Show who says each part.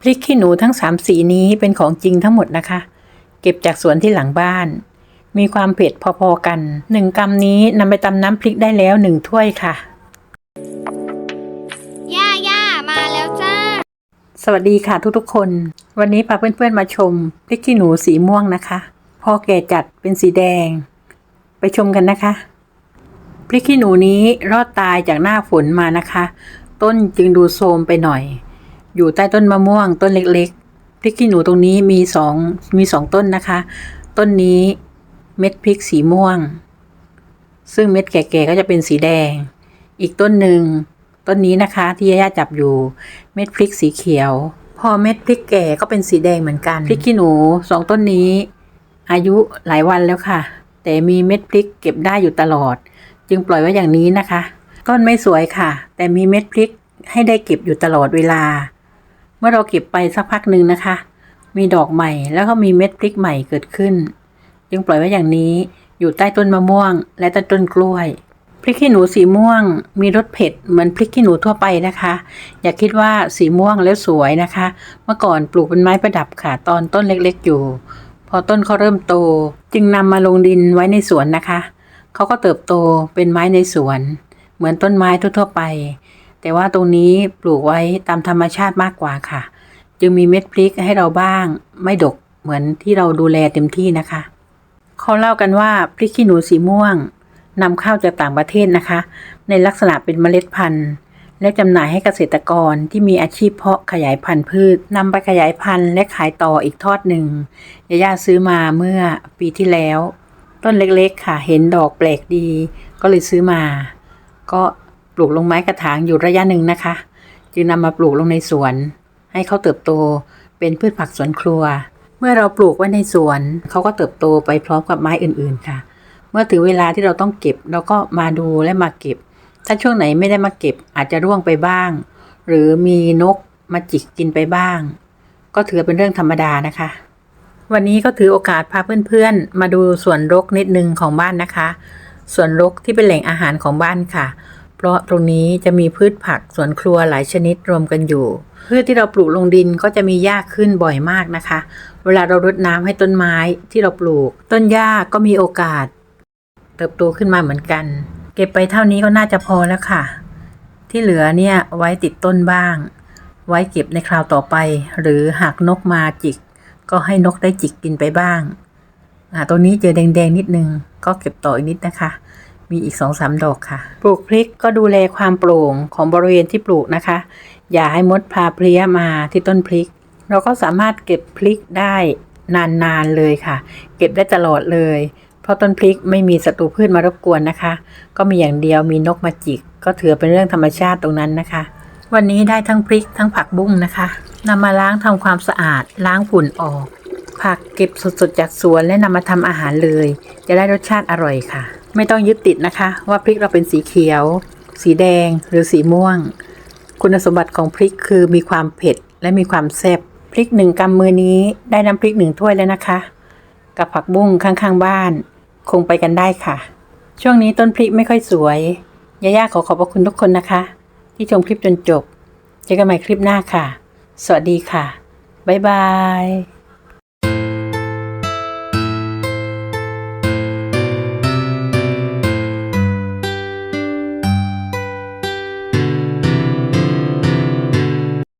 Speaker 1: พริกขี้หนูทั้งสามสีนี้เป็นของจริงทั้งหมดนะคะ เก็บจากสวนที่หลังบ้าน มีความเผ็ดพอๆกันหนึ่งกรัมนี้นำไปตำน้ำพริกได้แล้วหนึ่งถ้วยค่ะ
Speaker 2: ย่าย่ามาแล้วจ้า
Speaker 1: สวัสดีค่ะทุกๆคน วันนี้พาเพื่อนๆมาชมพริกขี้หนูสีม่วงนะคะ พอแก่จัดเป็นสีแดง ไปชมกันนะคะพริกขี้หนูนี้รอดตายจากหน้าฝนมานะคะ ต้นจึงดูโทรมไปหน่อย อยู่ใต้ต้นมะม่วงต้นเล็กๆพริกขี้หนูตรงนี้มีสองมีสองต้นนะคะ ต้นนี้เม็ดพริกสีม่วง ซึ่งเม็ดแก่ๆก็จะเป็นสีแดง อีกต้นหนึ่งต้นนี้นะคะที่ย่าจับอยู่เม็ดพริกสีเขียว พอเม็ดพริกแก่ก็เป็นสีแดงเหมือนกันพริกขี้หนูสองต้นนี้ อายุหลายวันแล้วค่ะ แต่มีเม็ดพริกเก็บได้อยู่ตลอด จึงปล่อยไว้อย่างนี้นะคะ ต้นไม่สวยค่ะ แต่มีเม็ดพริกให้ได้เก็บอยู่ตลอดเวลา เมื่อเราเก็บไปสักพักหนึ่งนะคะ มีดอกใหม่แล้วก็มีเม็ดพริกใหม่เกิดขึ้น จึงปล่อยไว้อย่างนี้อยู่ใต้ต้นมะม่วง และใต้ต้นกล้วยพริกขี้หนูสีม่วง มีรสเผ็ดเหมือนพริกขี้หนูทั่วไปนะคะ อย่าคิดว่าสีม่วงแล้วสวยนะคะ เมื่อก่อนปลูกเป็นไม้ประดับค่ะตอนต้นเล็กๆอยู่ พอต้นเขาเริ่มโต จึงนำมาลงดินไว้ในสวนนะคะเขาก็เติบโตเป็นไม้ในสวน เหมือนต้นไม้ทั่วๆไป แต่ว่าตรงนี้ปลูกไว้ตามธรรมชาติมากกว่าค่ะ จึงมีเม็ดพริกให้เราบ้าง ไม่ดกเหมือนที่เราดูแลเต็มที่นะคะ เขาเล่ากันว่าพริกขี้หนูสีม่วงนำเข้าจากต่างประเทศนะคะ ในลักษณะเป็นเมล็ดพันธุ์ และจำหน่ายให้เกษตรกรที่มีอาชีพเพาะขยายพันธุ์พืชนำไปขยายพันธุ์และขายต่ออีกทอดหนึ่งยาย่าซื้อมาเมื่อปีที่แล้ว ต้นเล็กๆค่ะ เห็นดอกแปลกดี ก็เลยซื้อมา ก็ ลูกลงไม้กระถางอยู่ระยะหนึ่งนะคะ จึงนำมาปลูกลงในสวน ให้เขาเติบโตเป็นพืชผักสวนครัว เมื่อเราปลูกไว้ในสวนเขาก็เติบโตไปพร้อมกับไม้อื่นๆค่ะ เมื่อถึงเวลาที่เราต้องเก็บเราก็มาดูและมาเก็บ ถ้าช่วงไหนไม่ได้มาเก็บอาจจะร่วงไปบ้าง หรือมีนกมาจิกกินไปบ้าง ก็ถือเป็นเรื่องธรรมดานะคะ วันนี้ก็ถือโอกาสพาเพื่อนๆ มาดูสวนรกนิดนึงของบ้านนะคะสวนรกที่เป็นแหล่งอาหารของบ้านค่ะ เพราะตรงนี้จะมีพืชผักสวนครัวหลายชนิดรวมกันอยู่ พืชที่เราปลูกลงดินก็จะมีหญ้าขึ้นบ่อยมากนะคะ เวลาเรารดน้ำให้ต้นไม้ที่เราปลูก ต้นหญ้าก็มีโอกาส เติบโตขึ้นมาเหมือนกัน เก็บไปเท่านี้ก็น่าจะพอแล้วค่ะ ที่เหลือเนี่ยไว้ติดต้นบ้าง ไว้เก็บในคราวต่อไป หรือหากนกมาจิก ก็ให้นกได้จิกกินไปบ้างอ่าตัวนี้เจอแดงๆนิดนึงก็เก็บต่ออีกนิดนะคะ มีอีกสองสามดอกค่ะ ปลูกพริกก็ดูแลความโปร่งของบริเวณที่ปลูกนะคะ อย่าให้มดพาเพลี้ยมาที่ต้นพริก เราก็สามารถเก็บพริกได้นานๆเลยค่ะ เก็บได้ตลอดเลย เพราะต้นพริกไม่มีศัตรูพืชมารบกวนนะคะ ก็มีอย่างเดียวมีนกมาจิก ก็ถือเป็นเรื่องธรรมชาติตรงนั้นนะคะ วันนี้ได้ทั้งพริกทั้งผักบุ้งนะคะนำมาล้างทำความสะอาด ล้างฝุ่นออก ผักเก็บสดๆจากสวนและนำมาทำอาหารเลย จะได้รสชาติอร่อยค่ะ ไม่ต้องยึดติดนะคะ ว่าพริกเราเป็นสีเขียว สีแดงหรือสีม่วง คุณสมบัติของพริกคือมีความเผ็ดและมีความแซ่บพริกหนึ่งกำมือนี้ได้น้ำพริกหนึ่งถ้วยแล้วนะคะ กับผักบุ้งข้างๆบ้าน คงไปกันได้ค่ะ ช่วงนี้ต้นพริกไม่ค่อยสวยย่าๆขอขอบพระคุณทุกคนนะคะ ที่ชมคลิปจนจบ เจอกันใหม่คลิปหน้าค่ะ สวัสดีค่ะ บ๊ายบาย